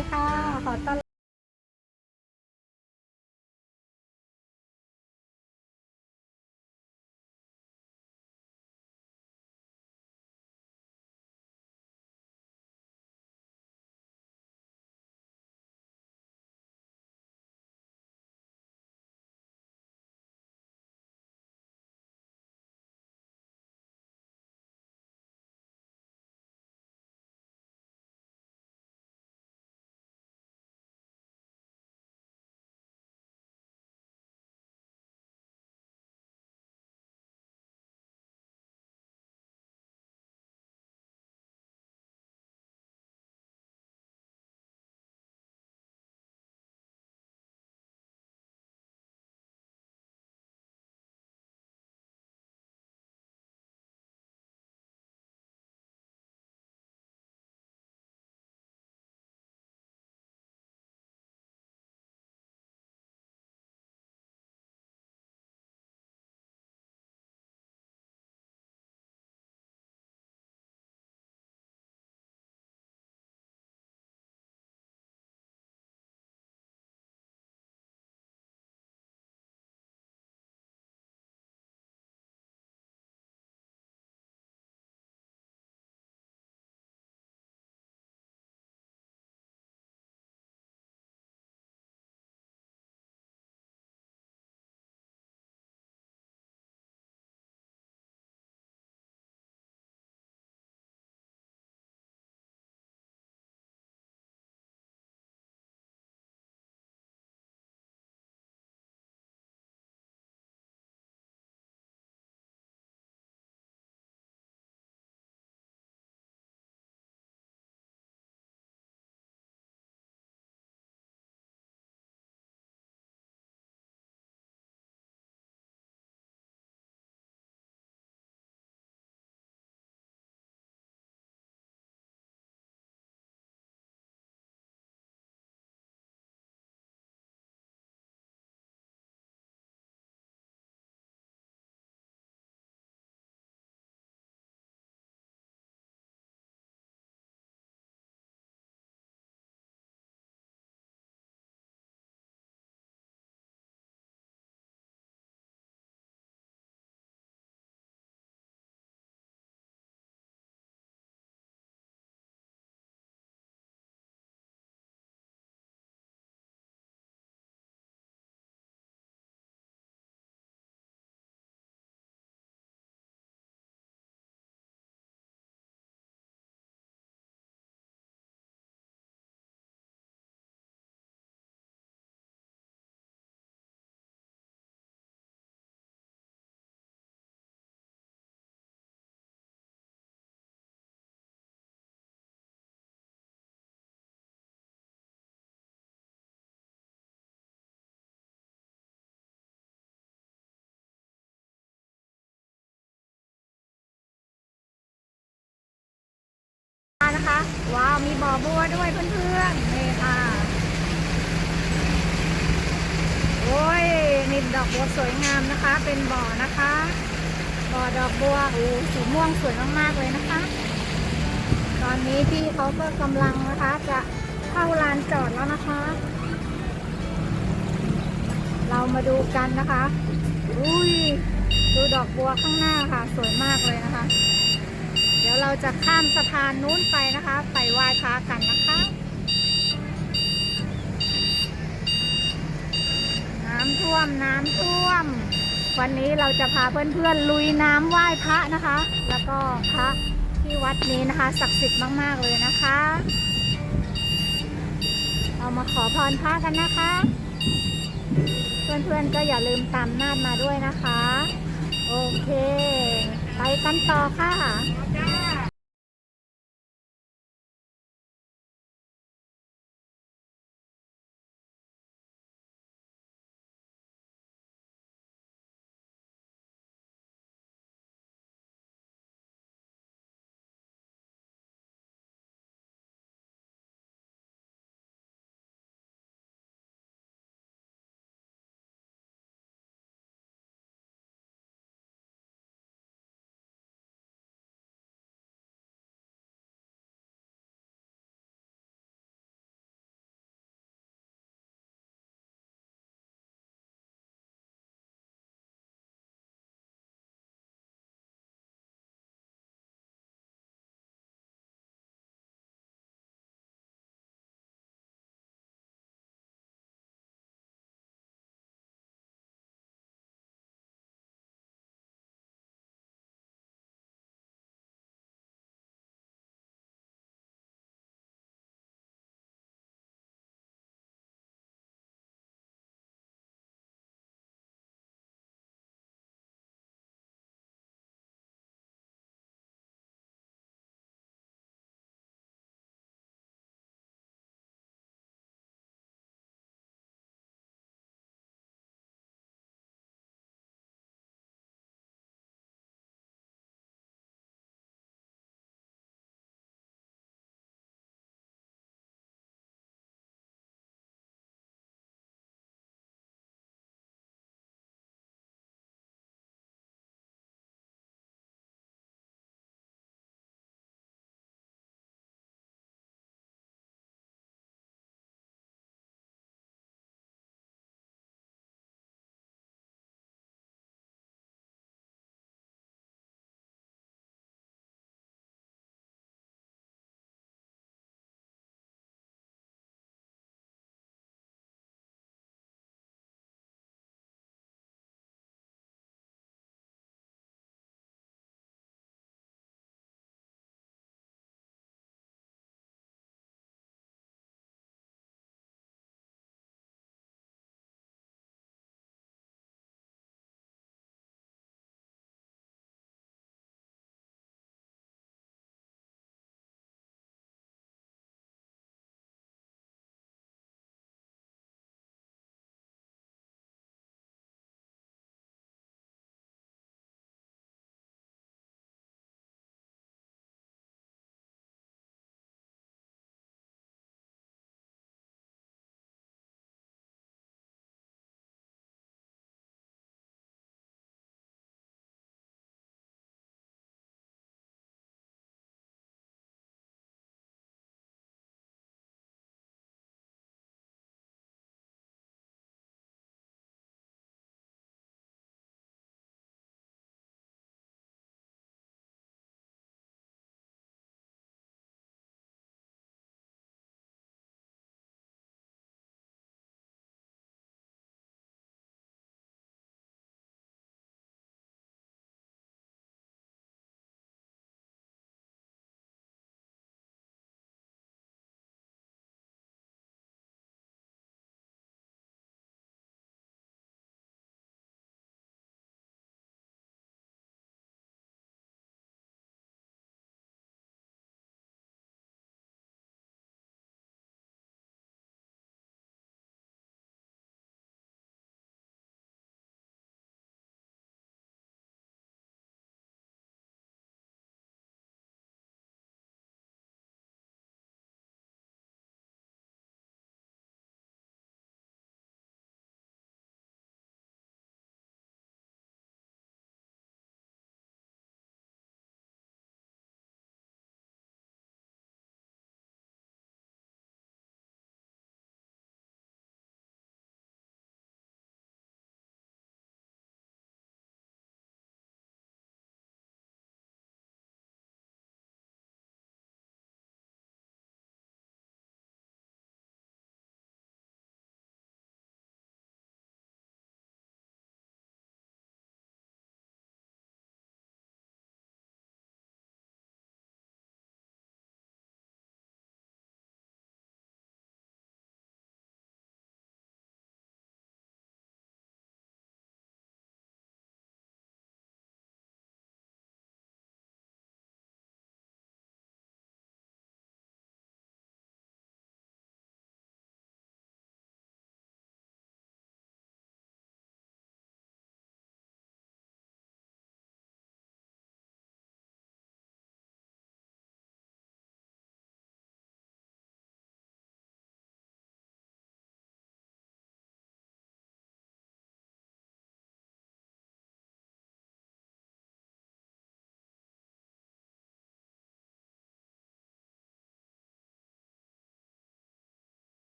ดีค่ะ ขอต้อน บัวด้วยเพื่อนๆนี่ค่ะ โอ้ยนี่ดอกบัวสวยงามนะคะ เป็นบ่อนะคะ บ่อดอกบัวโอ้สีม่วงสวยมากๆเลยนะคะ ตอนนี้พี่เขาก็กำลังนะคะ จะเข้าลานจอดแล้วนะคะ เรามาดูกันนะคะ อุ้ยดูดอกบัวข้างหน้าค่ะ สวยมากเลยนะคะ ดี๋ยวเราจะข้ามสะพานนู้นไปนะคะ ไปไหว้พระกันนะคะน้ำท่วมน้ำท่วม วันนี้เราจะพาเพื่อนๆลุยน้ำไหว้พระนะคะ แล้วก็พระที่วัดนี้นะคะศักดิ์สิทธิ์มากๆเลยนะคะ เรามาขอพรพระกันนะคะ เพื่อนๆก็อย่าลืมตามนาดมาด้วยนะคะ โอเค ไปกันต่อค่ะ